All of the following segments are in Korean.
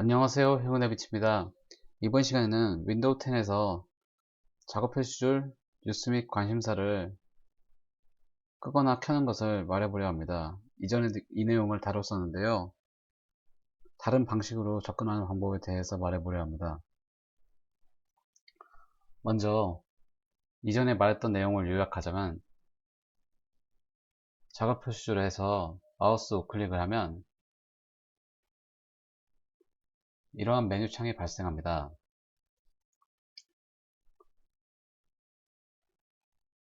안녕하세요 행운의 빛입니다. 이번 시간에는 윈도우 10에서 작업 표시줄 뉴스 및 관심사를 끄거나 켜는 것을 말해보려 합니다. 이전에 이 내용을 다뤘었는데요. 다른 방식으로 접근하는 방법에 대해서 말해보려 합니다. 먼저 이전에 말했던 내용을 요약하자면 작업 표시줄에서 마우스 우클릭을 하면 이러한 메뉴 창이 발생합니다.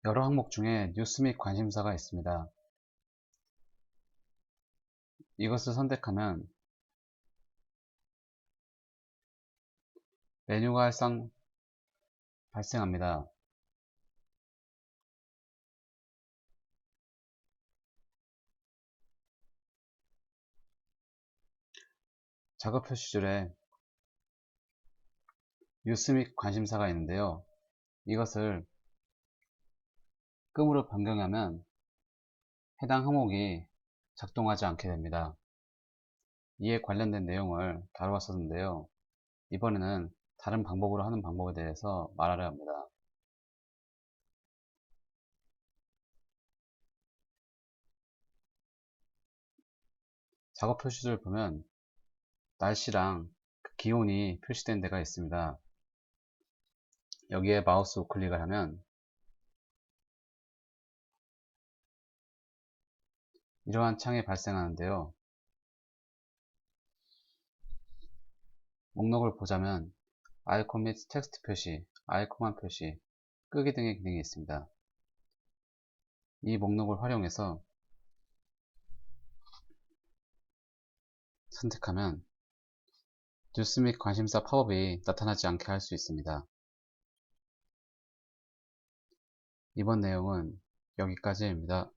여러 항목 중에 뉴스 및 관심사가 있습니다. 이것을 선택하면 메뉴가 일상 발생합니다. 작업 표시줄에 뉴스 및 관심사가 있는데요. 이것을 끔으로 변경하면 해당 항목이 작동하지 않게 됩니다. 이에 관련된 내용을 다루었었는데요. 이번에는 다른 방법으로 하는 방법에 대해서 말하려 합니다. 작업 표시줄 보면 날씨랑 그 기온이 표시된 데가 있습니다. 여기에 마우스 우클릭을 하면 이러한 창이 발생하는데요. 목록을 보자면 아이콘 및 텍스트 표시, 아이콘만 표시, 끄기 등의 기능이 있습니다. 이 목록을 활용해서 선택하면 뉴스 및 관심사 팝업이 나타나지 않게 할 수 있습니다. 이번 내용은 여기까지입니다.